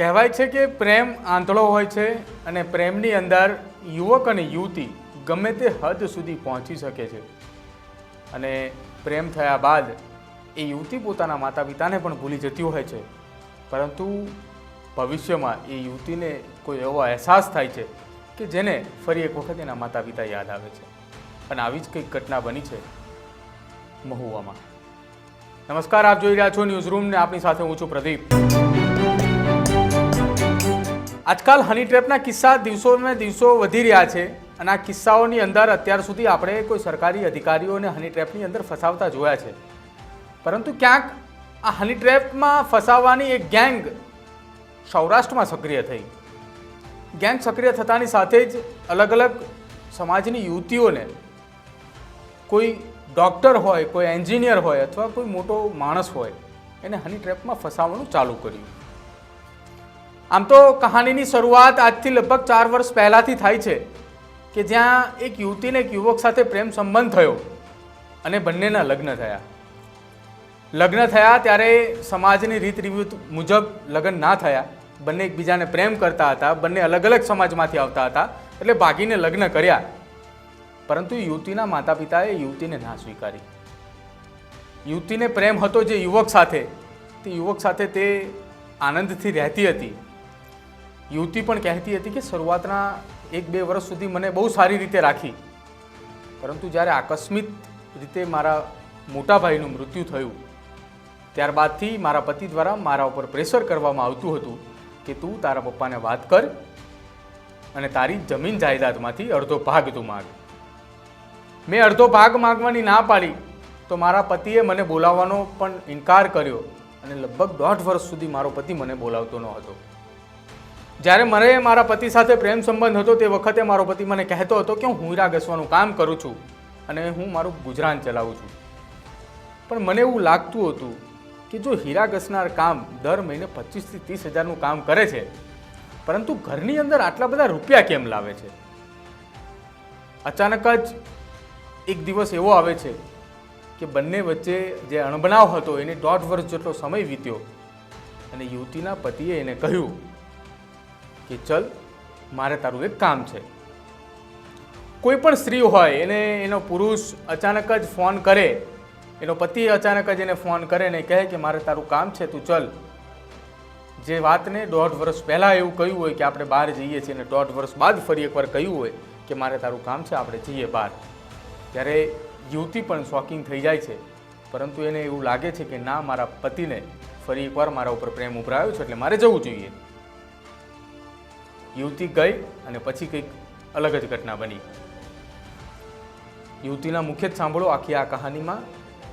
કહેવાય છે કે પ્રેમ આંધળો હોય છે અને પ્રેમની અંદર યુવક અને યુવતી ગમે તે હદ સુધી પહોંચી શકે છે. અને પ્રેમ થયા બાદ એ યુવતી પોતાના માતા પિતાને પણ ભૂલી જતી હોય છે. પરંતુ ભવિષ્યમાં એ યુવતીને કોઈ એવો અહેસાસ થાય છે કે જેને ફરી એક વખત એના માતા પિતા યાદ આવે છે. અને આવી જ કંઈક ઘટના બની છે મહુવામાં. નમસ્કાર, આપ જોઈ રહ્યા છો ન્યૂઝ રૂમને. આપની સાથે હું છું પ્રદીપ. આજકાલ હની ટ્રેપના કિસ્સા દિવસોને દિવસો વધી રહ્યા છે અને આ કિસ્સાઓની અંદર અત્યાર સુધી આપણે કોઈ સરકારી અધિકારીઓને હની ટ્રેપની અંદર ફસાવતા જોયા છે. પરંતુ ક્યાંક આ હની ટ્રેપમાં ફસાવવાની એક ગેંગ સૌરાષ્ટ્રમાં સક્રિય થઈ. ગેંગ સક્રિય થતાની સાથે જ અલગ અલગ સમાજની યુવતીઓને કોઈ ડૉક્ટર હોય, કોઈ એન્જિનિયર હોય અથવા કોઈ મોટો માણસ હોય, એને હની ટ્રેપમાં ફસાવવાનું ચાલુ કર્યું. આમ તો કહાનીની શરૂઆત આજથી લગભગ ચાર વર્ષ પહેલાંથી થાય છે કે જ્યાં એક યુવતીને એક યુવક સાથે પ્રેમ સંબંધ થયો અને બંનેના લગ્ન થયા. લગ્ન થયા ત્યારે સમાજની રીત રિવાજ મુજબ લગ્ન ના થયા. બંને એકબીજાને પ્રેમ કરતા હતા. બંને અલગ અલગ સમાજમાંથી આવતા હતા એટલે ભાગીને લગ્ન કર્યા. પરંતુ યુવતીના માતા પિતાએ યુવતીને ના સ્વીકારી. યુવતીને પ્રેમ હતો જે યુવક સાથે. તે યુવક સાથે તે આનંદથી રહેતી હતી. યુવતી પણ કહેતી હતી કે શરૂઆતના એક બે વર્ષ સુધી મને બહુ સારી રીતે રાખી. પરંતુ જ્યારે આકસ્મિક રીતે મારા મોટા ભાઈનું મૃત્યુ થયું, ત્યારબાદથી મારા પતિ દ્વારા મારા ઉપર પ્રેશર કરવામાં આવતું હતું કે તું તારા પપ્પાને વાત કર અને તારી જમીન જાયદાદમાંથી અડધો ભાગ તું માગ. મેં અડધો ભાગ માગવાની ના પાડી તો મારા પતિએ મને બોલાવવાનો પણ ઇનકાર કર્યો અને લગભગ દોઢ વર્ષ સુધી મારો પતિ મને બોલાવતો ન હતો. જ્યારે મને મારા પતિ સાથે પ્રેમ સંબંધ હતો તે વખતે મારો પતિ મને કહેતો હતો કે હું હીરા ઘસવાનું કામ કરું છું અને હું મારું ગુજરાન ચલાવું છું. પણ મને એવું લાગતું હતું કે જો હીરા ઘસનાર કામ દર મહિને પચીસથી ત્રીસ હજારનું કામ કરે છે, પરંતુ ઘરની અંદર આટલા બધા રૂપિયા કેમ લાવે છે? અચાનક જ એક દિવસ એવો આવે છે કે બંને વચ્ચે જે અણબનાવ હતો એને દોઢ વર્ષ જેટલો સમય વીત્યો અને યુવતીના પતિએ એને કહ્યું કે ચલ, મારે તારું એક કામ છે. કોઈ પણ સ્ત્રી હોય, એને એનો પુરુષ અચાનક જ ફોન કરે, એનો પતિ અચાનક જ એને ફોન કરે ને કહે કે મારે તારું કામ છે, તું ચલ. જે વાતને દોઢ વર્ષ પહેલાં એવું કહ્યું હોય કે આપણે બહાર જઈએ છીએ અને દોઢ વર્ષ બાદ ફરી એકવાર કહ્યું હોય કે મારે તારું કામ છે, આપણે જઈએ બહાર. ત્યારે યુવતી પણ શોકિંગ થઈ જાય છે. પરંતુ એને એવું લાગે છે કે ના, મારા પતિને ફરી એકવાર મારા ઉપર પ્રેમ ઉભરાયો છે, એટલે મારે જવું જોઈએ. યુવતી ગઈ અને પછી કંઈક અલગ જ ઘટના બની. યુવતીના મુખ્ય જ સાંભળો આખી આ કહાનીમાં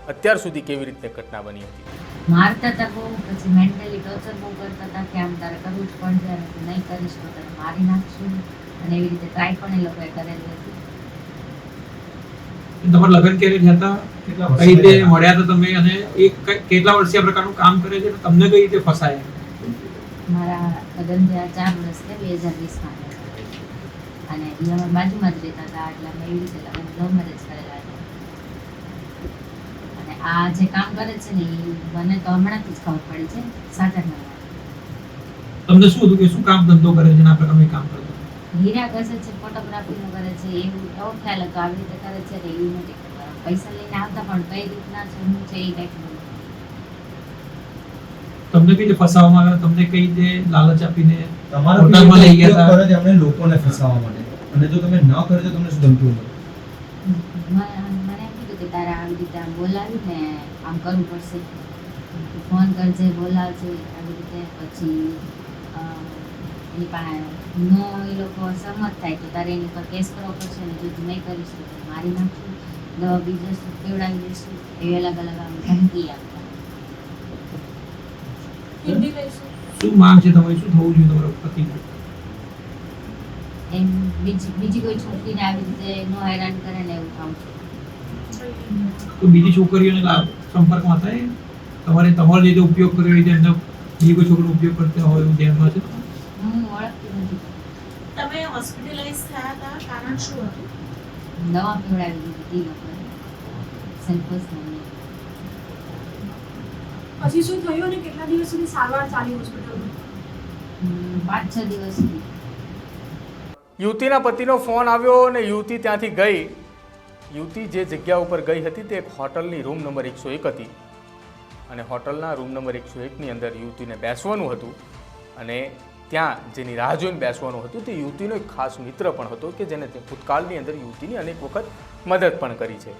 અત્યાર સુધી કેવી રીતે ઘટના બની હતી. મારતા હતા બહુ પછી મેન્ટલી ટોર્ચર બહુ કરતા હતા કે આમ તારે કરવું જ પડશે અને તું નહીં કરીશ તો તને મારી નાખશું અને એવી રીતે ટ્રાય પણ એ લોકોએ કરેલી હતી. તમારા લગ્ન ક્યારે થયા હતા? કેટલા કઈ રીતે મળ્યા હતા તમે? અને એ કેટલા વર્ષે આ પ્રકારનું કામ કરે છે? તમને કઈ રીતે ફસાયા? મારા લગ્ન થયા ચાર વર્ષ થયા બે હજાર વીસમાં. અને એ અમે બાજુમાં જ રહેતા હતા એટલે અમે એવી રીતે લગ્ન લવ મેરેજ કરેલા હતા. અને આ જે કામ કરે છે ને એ મને તો હમણાંથી જ ખબર પડી છે સાત આઠ મહિના તમને શું હતું કે શું કામ ધંધો કરે છે અને આ પ્રકારનું કામ કરતો? હીરા ઘસે છે ફોટોગ્રાફીનું કરે છે એવું એવો ખ્યાલ હતો આવી રીતે કરે છે ને એવું નથી પૈસા લઈને આવતા પણ કઈ રીતના શું છે એ ટાઈપનું તમને કઈ રીતે ફસાવવામાં આવ્યા? તમને કઈ રીતે લાલચ આપીને તમારા હોટલમાં લઈ ગયા હતા? કરે છે લોકોને ફસાવવા માટે. અને જો તમે ન કરો તો તમને શું ધમકી મળે? મને કીધું કે તારે આવી રીતે આમ બોલાવીને આમ કરવું પડશે. ફોન કરજે બોલાવજે આવી રીતે. પછી એની પાસે નો એ લોકો સહમત થાય તો તારે એની પર કેસ કરવો પડશે ને જો તું નહીં કરીશ તો મારી નાખશું. દવા બી જશું કેવડાવી દઈશું. એવી અલગ અલગ આમ ધમકી આપતા શું માંગ છે તમારી? શું થવું જોઈએ તમારા પતિ એમ બીજી બીજી કોઈ છોકરીને આવી રીતે નો હેરાન કરે ને એવું કામ? તો બીજી છોકરીઓને લા- સંપર્કમાં થાય? તમારે તમારો જે રીતે ઉપયોગ કર્યો હોય રીતે બીજી કોઈ છોકરીનો ઉપયોગ કરતા હોય એવું ધ્યાનમાં છે? હું ઓળખતી નથી. તમે હોસ્પિટલાઇઝ થયા હતા કારણ શું હતું? દવા પીવડાવી દીધી લોકોએ. સેલ્ફોસની પછી શું થયું અને કેટલા દિવસ સુધી સારવાર ચાલી હોસ્પિટલમાં? પાંચ છ દિવસથી યુવતીના પતિનો ફોન આવ્યો અને યુવતી ત્યાંથી ગઈ. યુવતી જે જગ્યા ઉપર ગઈ હતી તે એક હોટલની રૂમ નંબર એકસો એક હતી. અને હોટલના રૂમ નંબર એકસો એકની અંદર યુવતીને બેસવાનું હતું અને ત્યાં જેની રાહ જોઈને બેસવાનું હતું તે યુવતીનો એક ખાસ મિત્ર પણ હતો કે જેને તે ભૂતકાળની અંદર યુવતીની અનેક વખત મદદ પણ કરી છે.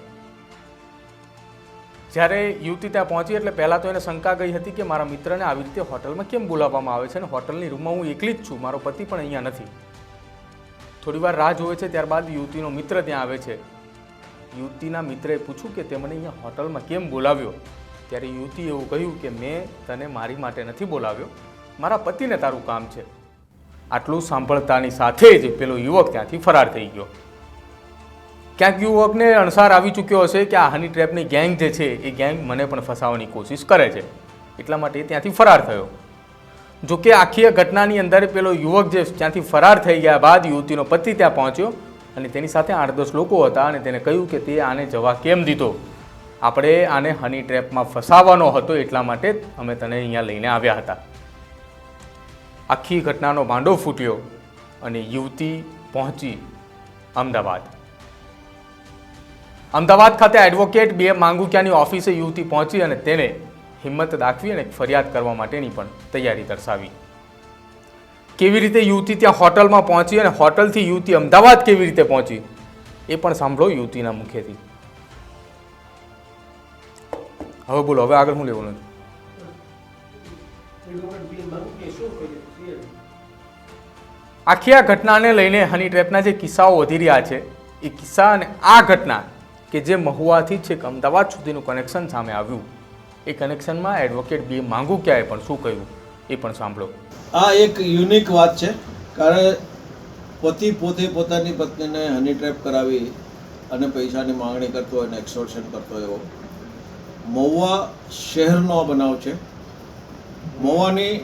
જ્યારે યુવતી ત્યાં પહોંચી એટલે પહેલાં તો એને શંકા ગઈ હતી કે મારા મિત્રને આવી રીતે હોટલમાં કેમ બોલાવવામાં આવે છે અને હોટલની રૂમમાં હું એકલી જ છું, મારો પતિ પણ અહીંયા નથી. થોડી વાર રાહ જોવે છે, ત્યારબાદ યુવતીનો મિત્ર ત્યાં આવે છે. યુવતીના મિત્રએ પૂછ્યું કે તે મને અહીંયા હોટલમાં કેમ બોલાવ્યો? ત્યારે યુવતી એવું કહ્યું કે મેં તને મારી માટે નથી બોલાવ્યો, મારા પતિને તારું કામ છે. આટલું સાંભળતાની સાથે જ પેલો યુવક ત્યાંથી ફરાર થઈ ગયો. ક્યાંક યુવકને અણસાર આવી ચૂક્યો હશે કે આ હની ટ્રેપની ગેંગ જે છે, એ ગેંગ મને પણ ફસાવવાની કોશિશ કરે છે. એટલા માટે ત્યાંથી ફરાર થયો. જો કે આખી ઘટનાની અંદર પેલો યુવક જે ત્યાંથી ફરાર થઈ ગયા બાદ યુવતીનો પતિ ત્યાં પહોંચ્યો અને તેની સાથે આઠ દસ લોકો હતા અને તેને કહ્યું કે તે આને જવા કેમ દીધો? આપણે આને હની ટ્રેપમાં ફસાવવાનો હતો એટલા માટે અમે તને અહીંયા લઈને આવ્યા હતા. આખી ઘટનાનો ભાંડો ફૂટ્યો અને યુવતી પહોંચી અમદાવાદ. અમદાવાદ ખાતે એડવોકેટ બે માંગુકિયાની ઓફિસે યુવતી પહોંચી અને તેને હિંમત દાખવી અને ફરિયાદ કરવા માટેની પણ તૈયારી દર્શાવી. કેવી રીતે યુવતી ત્યાં હોટલમાં પહોંચી અને હોટલથી યુવતી અમદાવાદ કેવી રીતે પહોંચી, એ પણ સાંભળો યુવતીના મુખેથી. હવે બોલો, હવે આગળ હું લેવાનું આખી આ ઘટનાને લઈને હની ટ્રેપના જે કિસ્સાઓ વધી રહ્યા છે, એ કિસ્સા અને આ ઘટના કે જે મહુવાથી છેક અમદાવાદ સુધીનું કનેક્શન સામે આવ્યું. એ કનેક્શનમાં એડવોકેટ બી માંગુકિયાએ પણ શું કહ્યું, એ પણ સાંભળો. આ એક યુનિક વાત છે, કારણ પતિ પોતે પોતાની પત્નીને હની ટ્રેપ કરાવી અને પૈસાની માંગણી કરતો હોય અને એક્સોર્શન કરતો એવો. મહુવા શહેરનો બનાવ છે. મહુવાની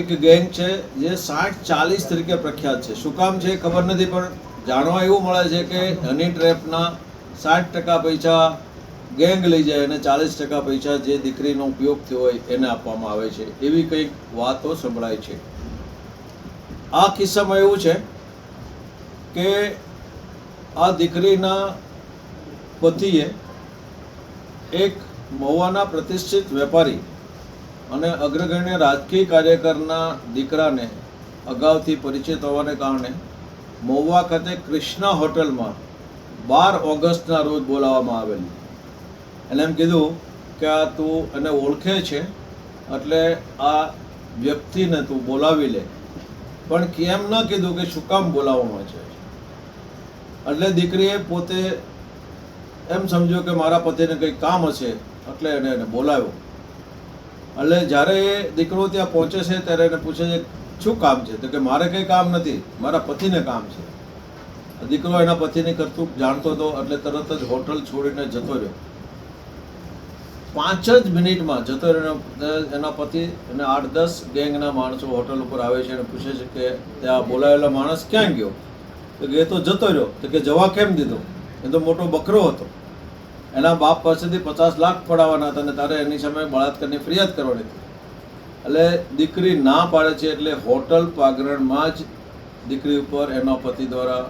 એક ગેંગ છે, જે સાઠ ચાલીસ તરીકે પ્રખ્યાત છે. શું કામ છે ખબર નથી, પણ જાણવા એવું મળે છે કે હની ટ્રેપના સાઠ ટકા પૈસા ગેંગ લઈ જાય અને ચાલીસ ટકા પૈસા જે દીકરીનો ઉપયોગ થયો હોય એને આપવામાં આવે છે. એવી કંઈક વાતો સંભળાય છે. આ કિસ્સામાં એવું છે કે આ દીકરીના પતિએ એક મહુવાના પ્રતિષ્ઠિત વેપારી અને અગ્રગણ્ય રાજકીય કાર્યકરના દીકરાને અગાઉથી પરિચિત હોવાને કારણે મહુવા ખાતે કૃષ્ણા હોટલમાં બાર ઓગસ્ટના રોજ બોલાવવામાં આવેલી. એને એમ કીધું કે આ તું એને ઓળખે છે, એટલે આ વ્યક્તિને તું બોલાવી લે. પણ કેમ ન કીધું કે શું કામ બોલાવવામાં છે? એટલે દીકરીએ પોતે એમ સમજ્યો કે મારા પતિને કંઈ કામ હશે, એટલે એને એને બોલાવ્યો. એટલે જ્યારે એ દીકરો ત્યાં પહોંચે છે, ત્યારે એને પૂછે છે, શું કામ છે? તો કે, મારે કંઈ કામ નથી, મારા પતિને કામ છે. દીકરો એના પતિની કરતું જાણતો હતો એટલે તરત જ હોટલ છોડીને જતો રહ્યો. પાંચ જ મિનિટમાં જતો રહ્યો એના પતિ અને આઠ દસ ગેંગના માણસો હોટલ ઉપર આવે છે અને પૂછે છે કે ત્યાં બોલાવેલો માણસ ક્યાં ગયો? તો કે તો જતો રહ્યો. તો કે જવા કેમ દીધો? એ તો મોટો બકરો હતો. એના બાપ પાસેથી પચાસ લાખ પડાવવાના હતા અને તારે એની સામે બળાત્કારની ફરિયાદ કરવાની હતી. એટલે દીકરી ના પાડે છે એટલે હોટલ પાગરણમાં જ દીકરી ઉપર એના પતિ દ્વારા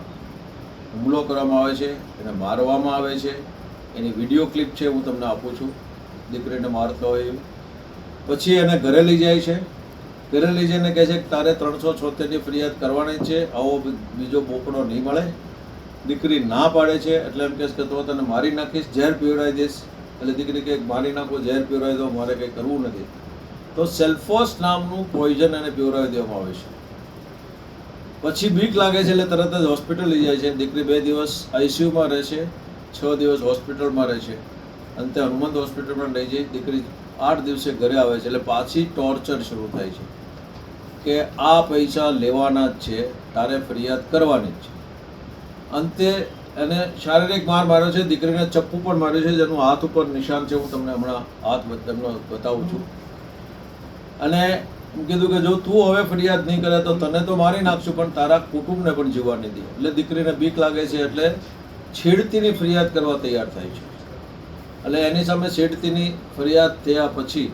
હુમલો કરવામાં આવે છે, એને મારવામાં આવે છે, એની વીડિયો ક્લિપ છે હું તમને આપું છું, દીકરીને મારતો હોય પછી એને ઘરે લઈ જાય છે, ઘરે લઈ જઈને કહે છે કે તારે ત્રણસો છોતેરની ફરિયાદ કરવાની છે, આવો બીજો બોકડો નહીં મળે. દીકરી ના પાડે છે, એટલે એમ કહેશ કે તો તને મારી નાખીશ, ઝેર પીવડાવી દઈશ. એટલે દીકરી કે મારી નાખો, ઝેર પીવડાવી દો, મારે કંઈ કરવું નથી. તો સેલ્ફોસ નામનું પોઈઝન એને પીવડાવી દેવામાં આવે છે. પછી બીક લાગે છે એટલે તરત જ હોસ્પિટલ લઈ જાય છે. દીકરી બે દિવસ આઈસીયુમાં રહે છે છ દિવસ હોસ્પિટલમાં રહે છે અંતે હનુમંત હોસ્પિટલમાં લઈ જઈ. દીકરી આઠ દિવસે ઘરે આવે છે એટલે પાછી ટોર્ચર શરૂ થાય છે. કે આ પૈસા લેવાના જ છે, તારે ફરિયાદ કરવાની જ છે. અંતે એને શારીરિક માર માર્યો છે, દીકરીને ચપ્પુ પણ માર્યું છે, જેનું હાથ ઉપર નિશાન છે. હું તમને હમણાં હાથ તમને બતાવું છું. અને એમ કીધું કે જો તું હવે ફરિયાદ નહીં કરે તો તને તો મારી નાખશું, પણ તારા કુટુંબને પણ જીવવા નહીં દે. એટલે દીકરીને બીક લાગે છે એટલે છેડતીની ફરિયાદ કરવા તૈયાર થાય છે. એટલે એની સામે છેડતીની ફરિયાદ થયા પછી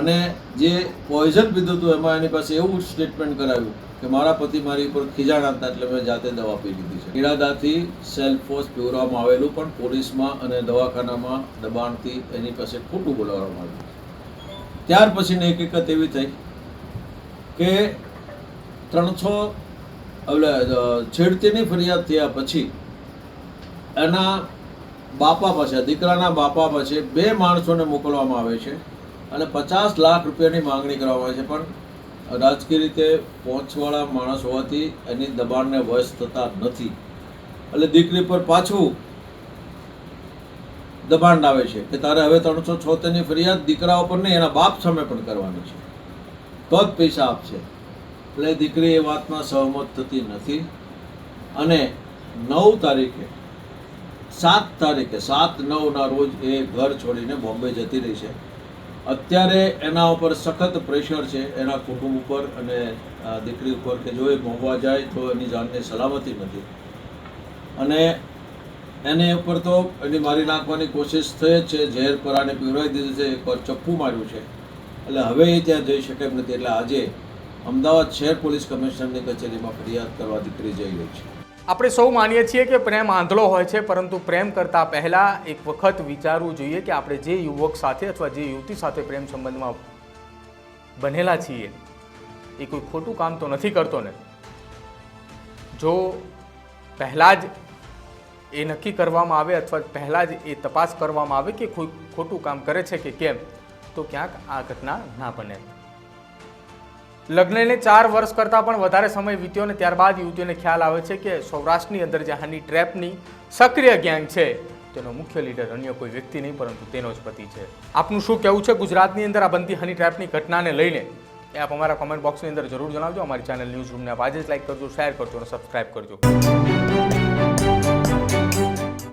અને જે પોઈઝન પીધું હતું એમાં એની પાસે એવું સ્ટેટમેન્ટ કરાવ્યું કે મારા પતિ મારી ઉપર ખીજાણ હતા એટલે મેં જાતે દવા પી લીધી છે. ઇરાદાથી સેલ્ફોસ પીવડાવવામાં આવેલું પણ પોલીસમાં અને દવાખાનામાં દબાણથી એની પાસે ખોટું બોલાવવામાં આવ્યું. ત્યાર પછીની હકીકત એવી થઈ કે ત્રણસો, એટલે છેડતીની ફરિયાદ થયા પછી એના બાપા પાસે, દીકરાના બાપા પાસે બે માણસોને મોકલવામાં આવે છે અને પચાસ લાખ રૂપિયાની માંગણી કરવામાં આવે છે. પણ રાજકીય રીતે પહોંચવાળા માણસ હોવાથી એની દબાણને વશ થતા નથી. એટલે દીકરી પર પાછું દબાણ આવે છે કે તારે હવે ત્રણસો છોતેરની ફરિયાદ દીકરા ઉપર નહીં, એના બાપ સામે પણ કરવાની છે. તો જ પૈસા આપશે. એટલે દીકરી એ વાતમાં સહમત થતી નથી. અને નવ તારીખે, સાત તારીખે, સાત નવના રોજ એ ઘર છોડીને બોમ્બે જતી રહી છે. અત્યારે એના ઉપર સખત પ્રેશર છે. એના કુટુંબ ઉપર અને દીકરી ઉપર કે જો એ મોંઘવા જાય તો એની જાનની સલામતી નથી. અને એની ઉપર તો એની મારી નાખવાની કોશિશ થઈ જ છે. ઝેર પરાને પીવડાવી દીધું છે. એક ચપ્પુ માર્યું છે. એટલે હવે એ ત્યાં જઈ શકે એમ નથી. એટલે આજે અમદાવાદ શહેર પોલીસ કમિશનરની કચેરીમાં ફરિયાદ કરવા દીકરી જઈ રહી છે. આપણે સૌ માનીએ છીએ કે પ્રેમ આંધળો હોય છે, પરંતુ પ્રેમ કરતાં પહેલાં એક વખત વિચારવું જોઈએ કે આપણે જે યુવક સાથે અથવા જે યુવતી સાથે પ્રેમ સંબંધમાં બનેલા છીએ, એ કોઈ ખોટું કામ તો નથી કરતો ને? જો પહેલાં જ એ નક્કી કરવામાં આવે અથવા પહેલાં જ એ તપાસ કરવામાં આવે કે ખોટું કામ કરે છે કે કેમ, તો ક્યાંક આ ઘટના ના બને. લગ્નને ચાર વર્ષ કરતાં પણ વધારે સમય વીત્યો ને ત્યારબાદ યુવતીઓને ખ્યાલ આવે છે કે સૌરાષ્ટ્રની અંદર જે હની ટ્રેપની સક્રિય ગેંગ છે, તેનો મુખ્ય લીડર અન્ય કોઈ વ્યક્તિ નહીં, પરંતુ તેનો જ પતિ છે. આપનું શું કહેવું છે? ગુજરાતની અંદર આ બનતી હની ટ્રેપની ઘટનાને લઈને એ આપ અમારા કોમેન્ટ બોક્સની અંદર જરૂર જણાવજો. અમારી ચેનલ ન્યૂઝ રૂમને આપ આજે જ લાઈક કરજો શેર કરજો અને સબસ્ક્રાઇબ કરજો.